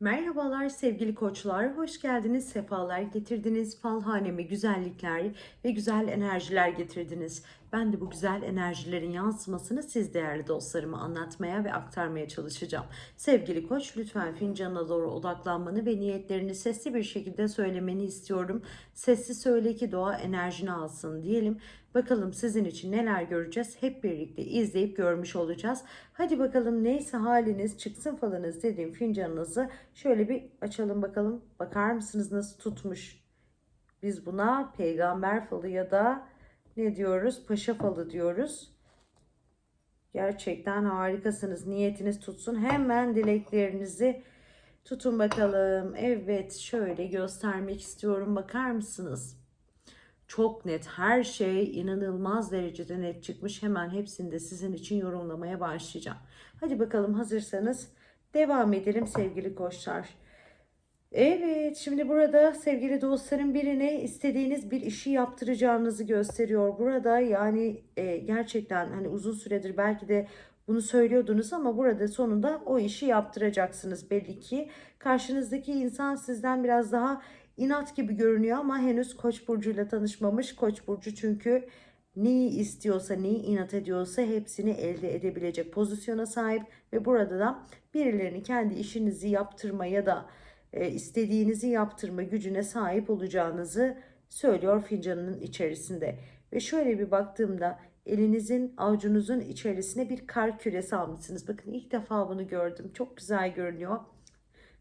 Merhabalar sevgili koçlar, hoş geldiniz, sefalar getirdiniz, fal haneme güzellikler ve güzel enerjiler getirdiniz. Ben de bu güzel enerjilerin yansımasını siz değerli dostlarıma anlatmaya ve aktarmaya çalışacağım. Sevgili koç lütfen fincanına doğru odaklanmanı ve niyetlerini sesli bir şekilde söylemeni istiyorum. Sesli söyle ki doğa enerjini alsın diyelim. Bakalım sizin için neler göreceğiz hep birlikte izleyip görmüş olacağız. Hadi bakalım neyse haliniz çıksın falınız dediğim fincanınızı şöyle bir açalım bakalım. Bakar mısınız nasıl tutmuş? Biz buna peygamber falı ya da ne diyoruz? Paşa falı diyoruz. Gerçekten harikasınız. Niyetiniz tutsun. Hemen dileklerinizi tutun bakalım. Evet şöyle göstermek istiyorum. Bakar mısınız? Çok net her şey inanılmaz derecede net çıkmış. Hemen hepsini de sizin için yorumlamaya başlayacağım. Hadi bakalım hazırsanız devam edelim sevgili koçlar. Evet, şimdi burada sevgili dostlarım birine istediğiniz bir işi yaptıracağınızı gösteriyor. Burada yani e, gerçekten hani uzun süredir belki de bunu söylüyordunuz ama burada sonunda o işi yaptıracaksınız belli ki. Karşınızdaki insan sizden biraz daha inat gibi görünüyor ama henüz Koç burcuyla tanışmamış. Koç burcu çünkü neyi istiyorsa, neyi inat ediyorsa hepsini elde edebilecek pozisyona sahip ve burada da birilerini kendi işinizi yaptırma ya da e, istediğinizi yaptırma gücüne sahip olacağınızı söylüyor fincanının içerisinde. Ve şöyle bir baktığımda elinizin avucunuzun içerisine bir kar küresi almışsınız. Bakın ilk defa bunu gördüm. Çok güzel görünüyor.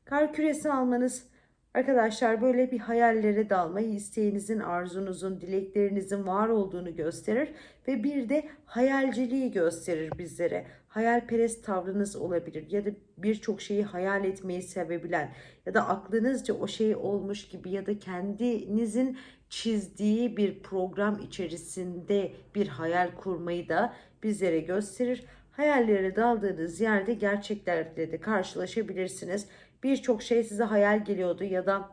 Kar küresi almanız arkadaşlar böyle bir hayallere dalmayı isteğinizin, arzunuzun, dileklerinizin var olduğunu gösterir ve bir de hayalciliği gösterir bizlere. Hayalperest tavrınız olabilir ya da birçok şeyi hayal etmeyi sevebilen ya da aklınızca o şey olmuş gibi ya da kendinizin çizdiği bir program içerisinde bir hayal kurmayı da bizlere gösterir. Hayallere daldığınız yerde gerçeklerle de karşılaşabilirsiniz. Birçok şey size hayal geliyordu ya da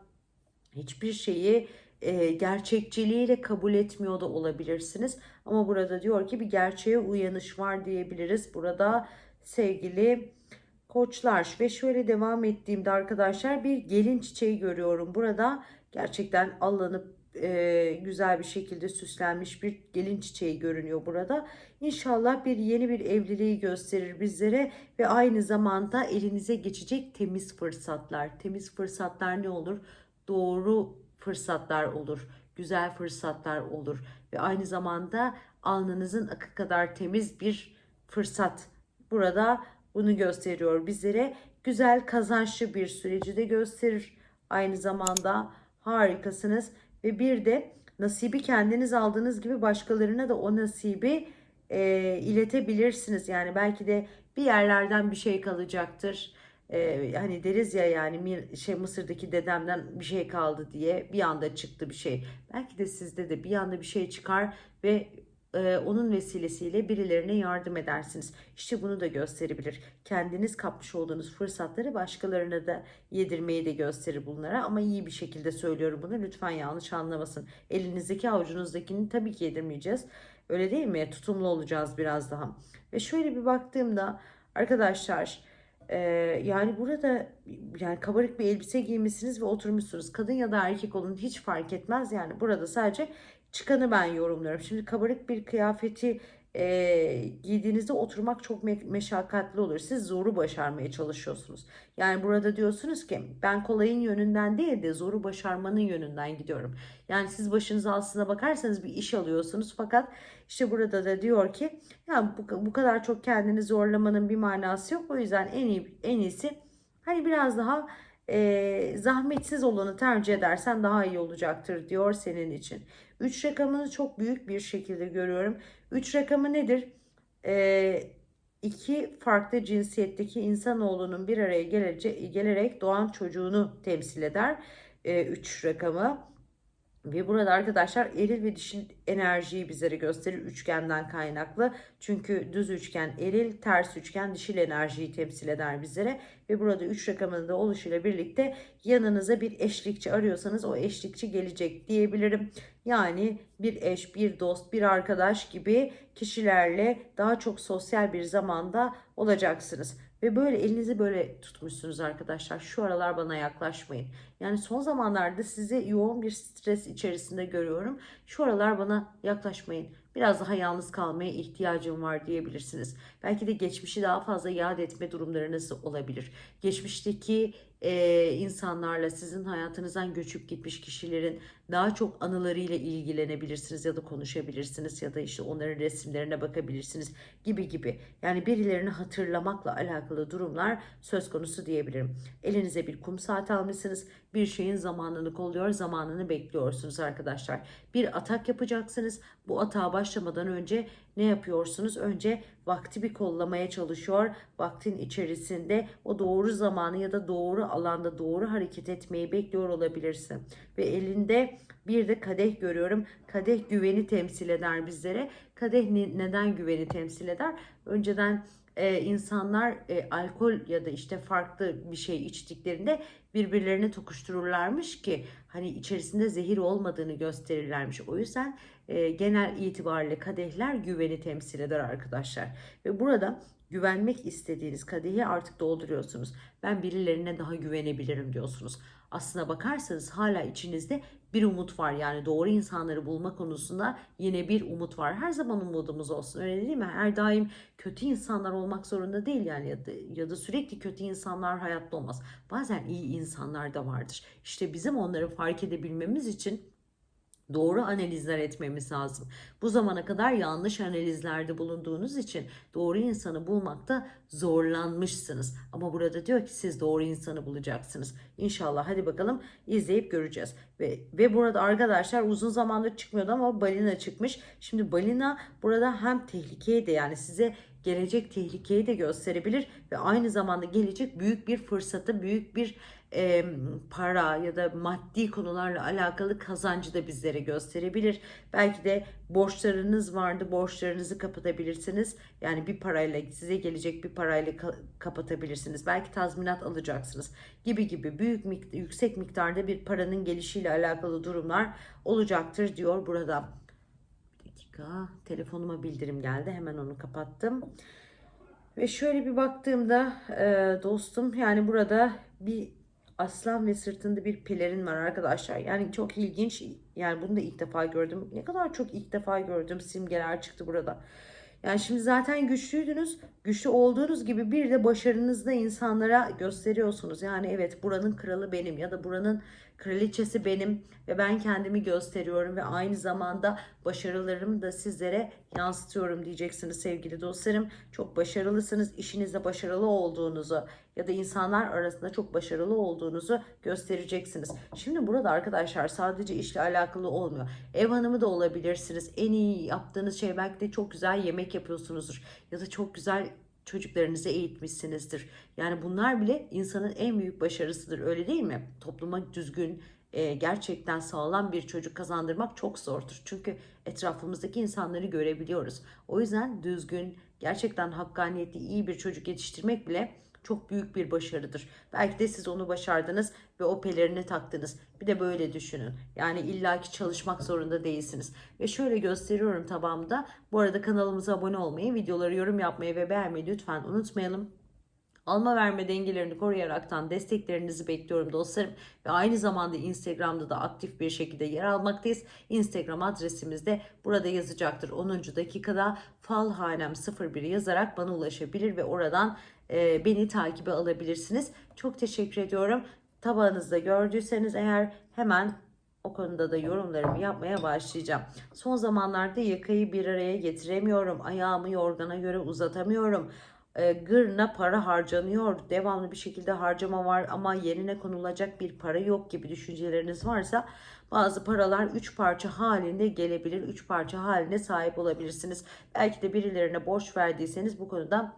hiçbir şeyi e, gerçekçiliğiyle kabul etmiyor da olabilirsiniz. Ama burada diyor ki bir gerçeğe uyanış var diyebiliriz. Burada sevgili koçlar ve şöyle devam ettiğimde arkadaşlar bir gelin çiçeği görüyorum. Burada gerçekten alınıp e, güzel bir şekilde süslenmiş bir gelin çiçeği görünüyor burada. İnşallah bir yeni bir evliliği gösterir bizlere ve aynı zamanda elinize geçecek temiz fırsatlar. Temiz fırsatlar ne olur? Doğru fırsatlar olur. Güzel fırsatlar olur ve aynı zamanda alnınızın akı kadar temiz bir fırsat. Burada bunu gösteriyor bizlere. Güzel kazançlı bir süreci de gösterir. Aynı zamanda harikasınız ve bir de nasibi kendiniz aldığınız gibi başkalarına da o nasibi e, iletebilirsiniz. Yani belki de bir yerlerden bir şey kalacaktır. E, hani deriz ya yani şey Mısır'daki dedemden bir şey kaldı diye bir anda çıktı bir şey. Belki de sizde de bir anda bir şey çıkar ve e, onun vesilesiyle birilerine yardım edersiniz. İşte bunu da gösterebilir. Kendiniz kapmış olduğunuz fırsatları başkalarına da yedirmeyi de gösterir bunlara. Ama iyi bir şekilde söylüyorum bunu. Lütfen yanlış anlamasın. Elinizdeki avucunuzdakini tabii ki yedirmeyeceğiz. Öyle değil mi? Tutumlu olacağız biraz daha. Ve şöyle bir baktığımda arkadaşlar e, yani burada yani kabarık bir elbise giymişsiniz ve oturmuşsunuz. Kadın ya da erkek olun hiç fark etmez. Yani burada sadece çıkanı ben yorumluyorum. Şimdi kabarık bir kıyafeti e, giydiğinizde oturmak çok me- meşakkatli olur. Siz zoru başarmaya çalışıyorsunuz. Yani burada diyorsunuz ki ben kolayın yönünden değil de zoru başarmanın yönünden gidiyorum. Yani siz başınız aslına bakarsanız bir iş alıyorsunuz fakat işte burada da diyor ki ya bu, bu kadar çok kendini zorlamanın bir manası yok. O yüzden en iyi en iyisi hani biraz daha e, zahmetsiz olanı tercih edersen daha iyi olacaktır diyor senin için. 3 rakamını çok büyük bir şekilde görüyorum. 3 rakamı nedir? E, iki farklı cinsiyetteki insanoğlunun bir araya gelece, gelerek doğan çocuğunu temsil eder. 3 e, rakamı. Ve burada arkadaşlar eril ve dişil enerjiyi bizlere gösterir üçgenden kaynaklı. Çünkü düz üçgen eril, ters üçgen dişil enerjiyi temsil eder bizlere. Ve burada 3 rakamının da oluşuyla birlikte yanınıza bir eşlikçi arıyorsanız o eşlikçi gelecek diyebilirim. Yani bir eş, bir dost, bir arkadaş gibi kişilerle daha çok sosyal bir zamanda olacaksınız. Ve böyle elinizi böyle tutmuşsunuz arkadaşlar. Şu aralar bana yaklaşmayın. Yani son zamanlarda sizi yoğun bir stres içerisinde görüyorum. Şu aralar bana yaklaşmayın. Biraz daha yalnız kalmaya ihtiyacım var diyebilirsiniz. Belki de geçmişi daha fazla yad etme durumlarınız olabilir. Geçmişteki e, insanlarla sizin hayatınızdan göçüp gitmiş kişilerin daha çok anılarıyla ilgilenebilirsiniz ya da konuşabilirsiniz ya da işte onların resimlerine bakabilirsiniz gibi gibi. Yani birilerini hatırlamakla alakalı durumlar söz konusu diyebilirim. Elinize bir kum saati almışsınız. Bir şeyin zamanını kolluyor, zamanını bekliyorsunuz arkadaşlar. Bir atak yapacaksınız. Bu atağa başlamadan önce ne yapıyorsunuz? Önce vakti bir kollamaya çalışıyor. Vaktin içerisinde o doğru zamanı ya da doğru alanda doğru hareket etmeyi bekliyor olabilirsin. Ve elinde bir de kadeh görüyorum. Kadeh güveni temsil eder bizlere. Kadeh ne- neden güveni temsil eder? Önceden e, insanlar e, alkol ya da işte farklı bir şey içtiklerinde birbirlerine tokuştururlarmış ki hani içerisinde zehir olmadığını gösterirlermiş. O yüzden e, genel itibariyle kadehler güveni temsil eder arkadaşlar. Ve burada güvenmek istediğiniz kadehi artık dolduruyorsunuz. Ben birilerine daha güvenebilirim diyorsunuz. Aslına bakarsanız hala içinizde bir umut var. Yani doğru insanları bulma konusunda yine bir umut var. Her zaman umudumuz olsun öyle değil mi? Her daim kötü insanlar olmak zorunda değil yani ya da, ya da sürekli kötü insanlar hayatta olmaz. Bazen iyi insanlar da vardır. İşte bizim onları fark edebilmemiz için doğru analizler etmemiz lazım. Bu zamana kadar yanlış analizlerde bulunduğunuz için doğru insanı bulmakta zorlanmışsınız. Ama burada diyor ki siz doğru insanı bulacaksınız. İnşallah hadi bakalım izleyip göreceğiz. Ve, ve burada arkadaşlar uzun zamandır çıkmıyordu ama balina çıkmış. Şimdi balina burada hem tehlikeye de yani size gelecek tehlikeyi de gösterebilir ve aynı zamanda gelecek büyük bir fırsatı, büyük bir e, para ya da maddi konularla alakalı kazancı da bizlere gösterebilir. Belki de borçlarınız vardı, borçlarınızı kapatabilirsiniz. Yani bir parayla size gelecek bir parayla ka- kapatabilirsiniz. Belki tazminat alacaksınız gibi gibi büyük mik- yüksek miktarda bir paranın gelişiyle alakalı durumlar olacaktır diyor burada. Bir dakika telefonuma bildirim geldi hemen onu kapattım. Ve şöyle bir baktığımda e, dostum yani burada bir aslan ve sırtında bir pelerin var arkadaşlar. Yani çok ilginç. Yani bunu da ilk defa gördüm. Ne kadar çok ilk defa gördüm simgeler çıktı burada. Yani şimdi zaten güçlüydünüz. Güçlü olduğunuz gibi bir de başarınızı da insanlara gösteriyorsunuz. Yani evet buranın kralı benim ya da buranın kraliçesi benim ve ben kendimi gösteriyorum ve aynı zamanda başarılarımı da sizlere yansıtıyorum diyeceksiniz sevgili dostlarım. Çok başarılısınız. İşinizde başarılı olduğunuzu ya da insanlar arasında çok başarılı olduğunuzu göstereceksiniz. Şimdi burada arkadaşlar sadece işle alakalı olmuyor. Ev hanımı da olabilirsiniz. En iyi yaptığınız şey belki de çok güzel yemek yapıyorsunuzdur ya da çok güzel çocuklarınızı eğitmişsinizdir. Yani bunlar bile insanın en büyük başarısıdır öyle değil mi? Topluma düzgün, e, gerçekten sağlam bir çocuk kazandırmak çok zordur. Çünkü etrafımızdaki insanları görebiliyoruz. O yüzden düzgün, gerçekten hakkaniyetli, iyi bir çocuk yetiştirmek bile çok büyük bir başarıdır. Belki de siz onu başardınız ve o pelerini taktınız. Bir de böyle düşünün. Yani illaki çalışmak zorunda değilsiniz. Ve şöyle gösteriyorum tabağımda. Bu arada kanalımıza abone olmayı, videoları yorum yapmayı ve beğenmeyi lütfen unutmayalım. Alma verme dengelerini koruyaraktan desteklerinizi bekliyorum dostlarım. Ve aynı zamanda Instagram'da da aktif bir şekilde yer almaktayız. Instagram adresimiz de burada yazacaktır. 10. dakikada falhanem 01 yazarak bana ulaşabilir ve oradan e, beni takibe alabilirsiniz. Çok teşekkür ediyorum. Tabağınızda gördüyseniz eğer hemen o konuda da yorumlarımı yapmaya başlayacağım. Son zamanlarda yakayı bir araya getiremiyorum. Ayağımı yorgana göre uzatamıyorum. E, gırna para harcanıyor. Devamlı bir şekilde harcama var ama yerine konulacak bir para yok gibi düşünceleriniz varsa bazı paralar 3 parça halinde gelebilir. 3 parça haline sahip olabilirsiniz. Belki de birilerine borç verdiyseniz bu konuda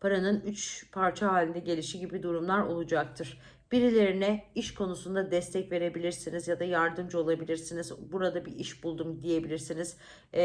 paranın 3 parça halinde gelişi gibi durumlar olacaktır. Birilerine iş konusunda destek verebilirsiniz ya da yardımcı olabilirsiniz. Burada bir iş buldum diyebilirsiniz. E,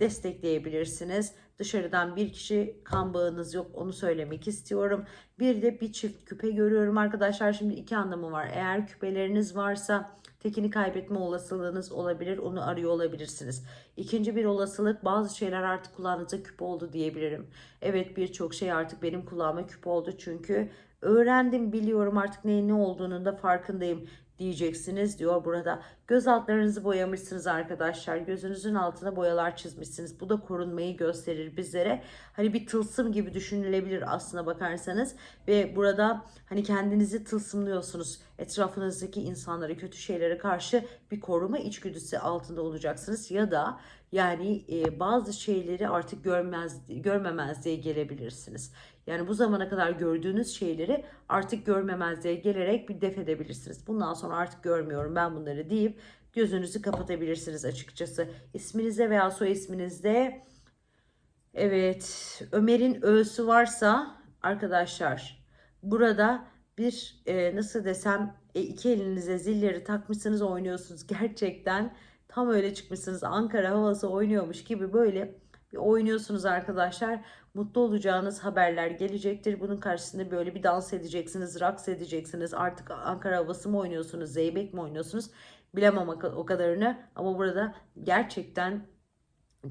destekleyebilirsiniz. Dışarıdan bir kişi kan bağınız yok onu söylemek istiyorum. Bir de bir çift küpe görüyorum arkadaşlar. Şimdi iki anlamı var. Eğer küpeleriniz varsa tekini kaybetme olasılığınız olabilir. Onu arıyor olabilirsiniz. İkinci bir olasılık bazı şeyler artık kulağınıza küp oldu diyebilirim. Evet birçok şey artık benim kulağıma küp oldu çünkü öğrendim biliyorum artık neyin ne olduğunun da farkındayım diyeceksiniz diyor burada. Göz altlarınızı boyamışsınız arkadaşlar. Gözünüzün altına boyalar çizmişsiniz. Bu da korunmayı gösterir bizlere. Hani bir tılsım gibi düşünülebilir aslına bakarsanız. Ve burada hani kendinizi tılsımlıyorsunuz. Etrafınızdaki insanlara, kötü şeylere karşı bir koruma içgüdüsü altında olacaksınız. Ya da yani e, bazı şeyleri artık görmez, görmemezliğe gelebilirsiniz. Yani bu zamana kadar gördüğünüz şeyleri artık görmemezliğe gelerek bir def edebilirsiniz. Bundan sonra artık görmüyorum ben bunları deyip gözünüzü kapatabilirsiniz açıkçası. İsminizde veya soy isminizde evet Ömer'in ö'sü varsa arkadaşlar burada bir e, nasıl desem e, iki elinize zilleri takmışsınız oynuyorsunuz gerçekten tam öyle çıkmışsınız Ankara havası oynuyormuş gibi böyle bir oynuyorsunuz arkadaşlar mutlu olacağınız haberler gelecektir. Bunun karşısında böyle bir dans edeceksiniz, raks edeceksiniz. Artık Ankara havası mı oynuyorsunuz, zeybek mi oynuyorsunuz? Bilemem o kadarını ama burada gerçekten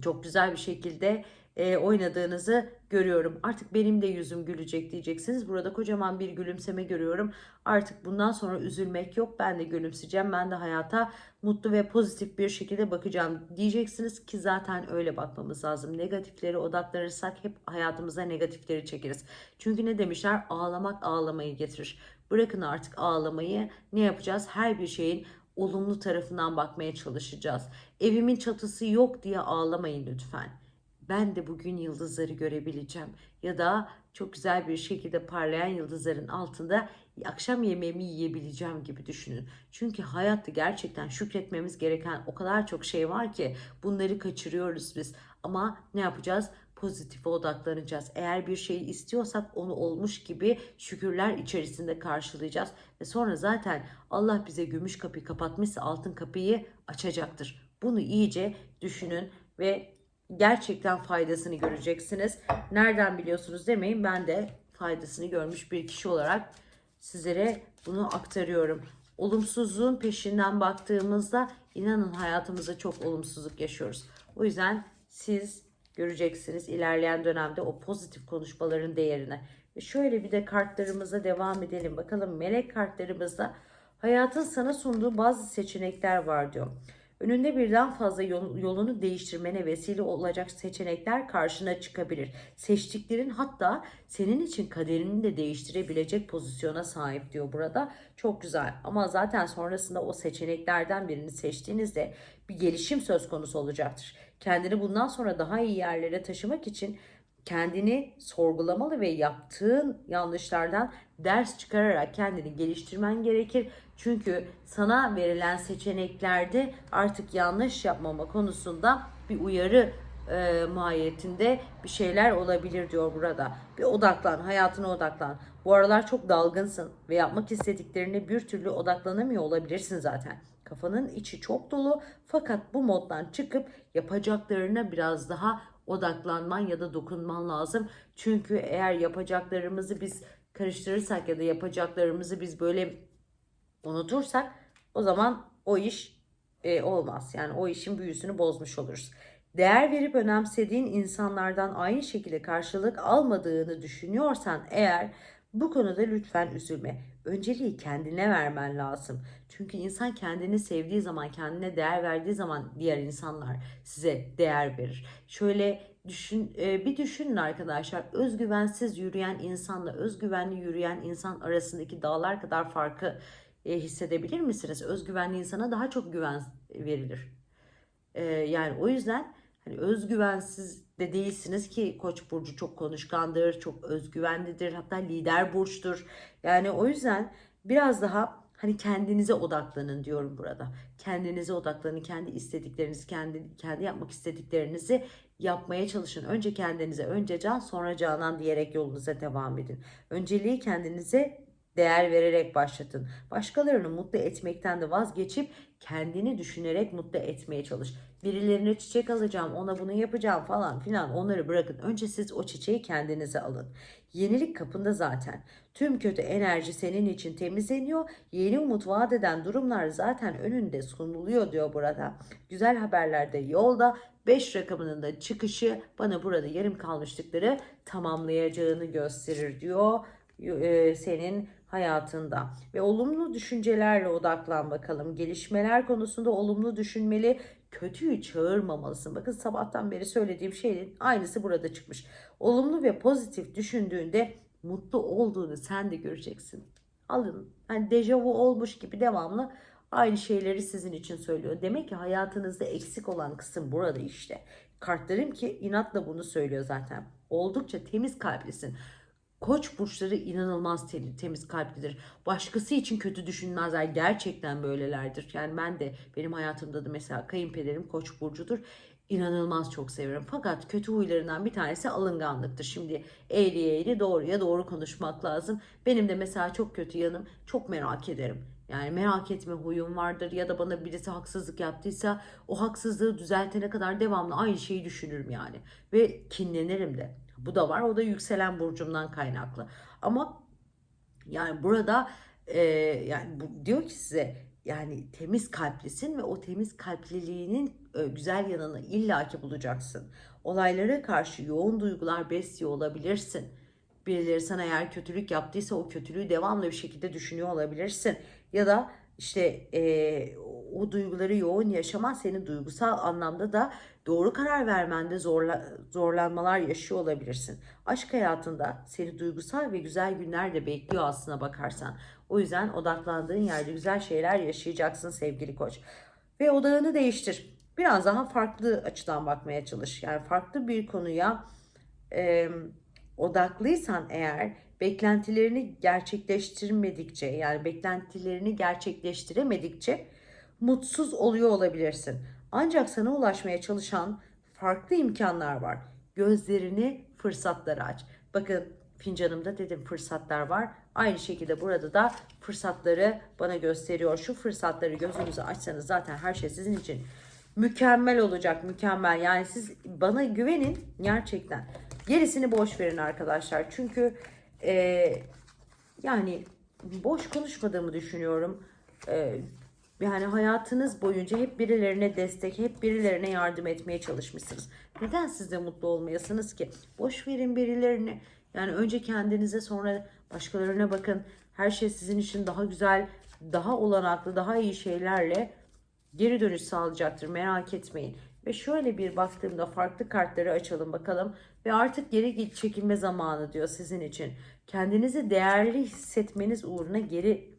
çok güzel bir şekilde e, oynadığınızı görüyorum. Artık benim de yüzüm gülecek diyeceksiniz. Burada kocaman bir gülümseme görüyorum. Artık bundan sonra üzülmek yok. Ben de gülümseyeceğim. Ben de hayata mutlu ve pozitif bir şekilde bakacağım diyeceksiniz ki zaten öyle bakmamız lazım. Negatifleri odaklanırsak hep hayatımıza negatifleri çekeriz. Çünkü ne demişler? Ağlamak ağlamayı getirir. Bırakın artık ağlamayı. Ne yapacağız? Her bir şeyin olumlu tarafından bakmaya çalışacağız. Evimin çatısı yok diye ağlamayın lütfen ben de bugün yıldızları görebileceğim ya da çok güzel bir şekilde parlayan yıldızların altında akşam yemeğimi yiyebileceğim gibi düşünün. Çünkü hayatta gerçekten şükretmemiz gereken o kadar çok şey var ki bunları kaçırıyoruz biz. Ama ne yapacağız? Pozitife odaklanacağız. Eğer bir şeyi istiyorsak onu olmuş gibi şükürler içerisinde karşılayacağız. Ve sonra zaten Allah bize gümüş kapıyı kapatmışsa altın kapıyı açacaktır. Bunu iyice düşünün ve gerçekten faydasını göreceksiniz. Nereden biliyorsunuz demeyin ben de faydasını görmüş bir kişi olarak sizlere bunu aktarıyorum. Olumsuzluğun peşinden baktığımızda inanın hayatımızda çok olumsuzluk yaşıyoruz. O yüzden siz göreceksiniz ilerleyen dönemde o pozitif konuşmaların değerini. Ve şöyle bir de kartlarımıza devam edelim. Bakalım melek kartlarımızda hayatın sana sunduğu bazı seçenekler var diyor. Önünde birden fazla yolunu değiştirmene vesile olacak seçenekler karşına çıkabilir. Seçtiklerin hatta senin için kaderini de değiştirebilecek pozisyona sahip diyor burada. Çok güzel ama zaten sonrasında o seçeneklerden birini seçtiğinizde bir gelişim söz konusu olacaktır. Kendini bundan sonra daha iyi yerlere taşımak için kendini sorgulamalı ve yaptığın yanlışlardan ders çıkararak kendini geliştirmen gerekir. Çünkü sana verilen seçeneklerde artık yanlış yapmama konusunda bir uyarı e, mahiyetinde bir şeyler olabilir diyor burada. Bir odaklan, hayatına odaklan. Bu aralar çok dalgınsın ve yapmak istediklerine bir türlü odaklanamıyor olabilirsin zaten. Kafanın içi çok dolu fakat bu moddan çıkıp yapacaklarına biraz daha odaklanman ya da dokunman lazım. Çünkü eğer yapacaklarımızı biz karıştırırsak ya da yapacaklarımızı biz böyle unutursak o zaman o iş e, olmaz. Yani o işin büyüsünü bozmuş oluruz. Değer verip önemsediğin insanlardan aynı şekilde karşılık almadığını düşünüyorsan eğer bu konuda lütfen üzülme. Önceliği kendine vermen lazım. Çünkü insan kendini sevdiği zaman, kendine değer verdiği zaman diğer insanlar size değer verir. Şöyle düşün, e, bir düşünün arkadaşlar. Özgüvensiz yürüyen insanla özgüvenli yürüyen insan arasındaki dağlar kadar farkı e, hissedebilir misiniz? Özgüvenli insana daha çok güven verilir. E, yani o yüzden hani özgüvensiz de değilsiniz ki Koç burcu çok konuşkandır, çok özgüvenlidir, hatta lider burçtur. Yani o yüzden biraz daha hani kendinize odaklanın diyorum burada. Kendinize odaklanın, kendi istediklerinizi, kendi kendi yapmak istediklerinizi yapmaya çalışın. Önce kendinize, önce can, sonra canan diyerek yolunuza devam edin. Önceliği kendinize değer vererek başlatın. Başkalarını mutlu etmekten de vazgeçip kendini düşünerek mutlu etmeye çalış. Birilerine çiçek alacağım, ona bunu yapacağım falan filan onları bırakın. Önce siz o çiçeği kendinize alın. Yenilik kapında zaten. Tüm kötü enerji senin için temizleniyor. Yeni umut vaat eden durumlar zaten önünde sunuluyor diyor burada. Güzel haberler de yolda. 5 rakamının da çıkışı bana burada yarım kalmışlıkları tamamlayacağını gösterir diyor e, senin hayatında. Ve olumlu düşüncelerle odaklan bakalım. Gelişmeler konusunda olumlu düşünmeli, kötüyü çağırmamalısın. Bakın sabahtan beri söylediğim şeyin aynısı burada çıkmış. Olumlu ve pozitif düşündüğünde mutlu olduğunu sen de göreceksin. Alın. Yani dejavu olmuş gibi devamlı aynı şeyleri sizin için söylüyor. Demek ki hayatınızda eksik olan kısım burada işte. Kartlarım ki inatla bunu söylüyor zaten. Oldukça temiz kalplisin. Koç burçları inanılmaz te- temiz kalplidir. Başkası için kötü düşünmezler. Gerçekten böylelerdir. Yani ben de benim hayatımda da mesela kayınpederim Koç burcudur. İnanılmaz çok severim. Fakat kötü huylarından bir tanesi alınganlıktır. Şimdi eğri eğri doğruya doğru konuşmak lazım. Benim de mesela çok kötü yanım çok merak ederim. Yani merak etme huyum vardır ya da bana birisi haksızlık yaptıysa o haksızlığı düzeltene kadar devamlı aynı şeyi düşünürüm yani. Ve kinlenirim de. Bu da var. O da yükselen burcumdan kaynaklı. Ama yani burada e, yani bu, diyor ki size yani temiz kalplisin ve o temiz kalpliliğinin e, güzel yanını illaki bulacaksın. Olaylara karşı yoğun duygular besliyor olabilirsin. Birileri sana eğer kötülük yaptıysa o kötülüğü devamlı bir şekilde düşünüyor olabilirsin. Ya da işte e, o duyguları yoğun yaşaman seni duygusal anlamda da doğru karar vermende zorla, zorlanmalar yaşıyor olabilirsin. Aşk hayatında seni duygusal ve güzel günler de bekliyor aslına bakarsan. O yüzden odaklandığın yerde güzel şeyler yaşayacaksın sevgili koç. Ve odağını değiştir. Biraz daha farklı açıdan bakmaya çalış. Yani farklı bir konuya e, odaklıysan eğer beklentilerini gerçekleştirmedikçe yani beklentilerini gerçekleştiremedikçe mutsuz oluyor olabilirsin. Ancak sana ulaşmaya çalışan farklı imkanlar var. Gözlerini fırsatlara aç. Bakın fincanımda dedim fırsatlar var. Aynı şekilde burada da fırsatları bana gösteriyor. Şu fırsatları gözünüzü açsanız zaten her şey sizin için mükemmel olacak. Mükemmel. Yani siz bana güvenin gerçekten. Gerisini boş verin arkadaşlar. Çünkü e, yani boş konuşmadığımı düşünüyorum. E, yani hayatınız boyunca hep birilerine destek, hep birilerine yardım etmeye çalışmışsınız. Neden siz de mutlu olmayasınız ki? Boş verin birilerini. Yani önce kendinize sonra başkalarına bakın. Her şey sizin için daha güzel, daha olanaklı, daha iyi şeylerle geri dönüş sağlayacaktır. Merak etmeyin. Ve şöyle bir baktığımda farklı kartları açalım bakalım. Ve artık geri git çekilme zamanı diyor sizin için. Kendinizi değerli hissetmeniz uğruna geri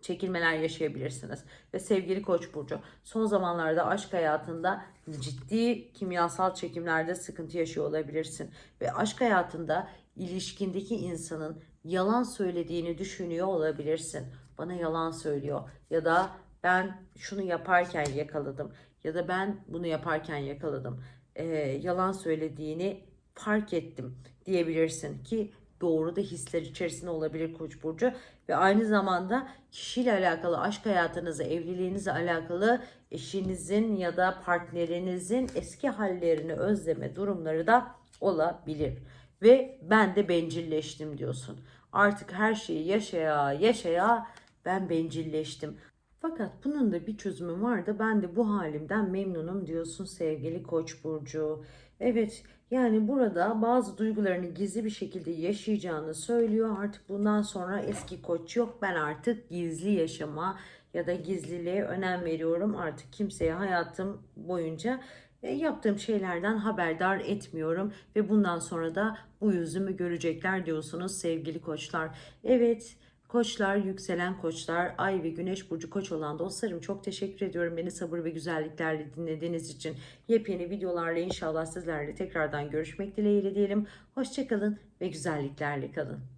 çekilmeler yaşayabilirsiniz. Ve sevgili Koç burcu, son zamanlarda aşk hayatında ciddi kimyasal çekimlerde sıkıntı yaşıyor olabilirsin ve aşk hayatında ilişkindeki insanın yalan söylediğini düşünüyor olabilirsin. Bana yalan söylüyor ya da ben şunu yaparken yakaladım ya da ben bunu yaparken yakaladım. Ee, yalan söylediğini fark ettim diyebilirsin ki doğru da hisler içerisinde olabilir Koç burcu ve aynı zamanda kişiyle alakalı aşk hayatınızı, evliliğinizle alakalı eşinizin ya da partnerinizin eski hallerini özleme durumları da olabilir. Ve ben de bencilleştim diyorsun. Artık her şeyi yaşaya yaşaya ben bencilleştim. Fakat bunun da bir çözümü var da ben de bu halimden memnunum diyorsun sevgili Koç burcu. Evet yani burada bazı duygularını gizli bir şekilde yaşayacağını söylüyor. Artık bundan sonra eski koç yok. Ben artık gizli yaşama ya da gizliliğe önem veriyorum. Artık kimseye hayatım boyunca e, yaptığım şeylerden haberdar etmiyorum ve bundan sonra da bu yüzümü görecekler diyorsunuz sevgili koçlar. Evet Koçlar, yükselen koçlar, ay ve güneş burcu koç olan dostlarım çok teşekkür ediyorum beni sabır ve güzelliklerle dinlediğiniz için. Yepyeni videolarla inşallah sizlerle tekrardan görüşmek dileğiyle diyelim. Hoşçakalın ve güzelliklerle kalın.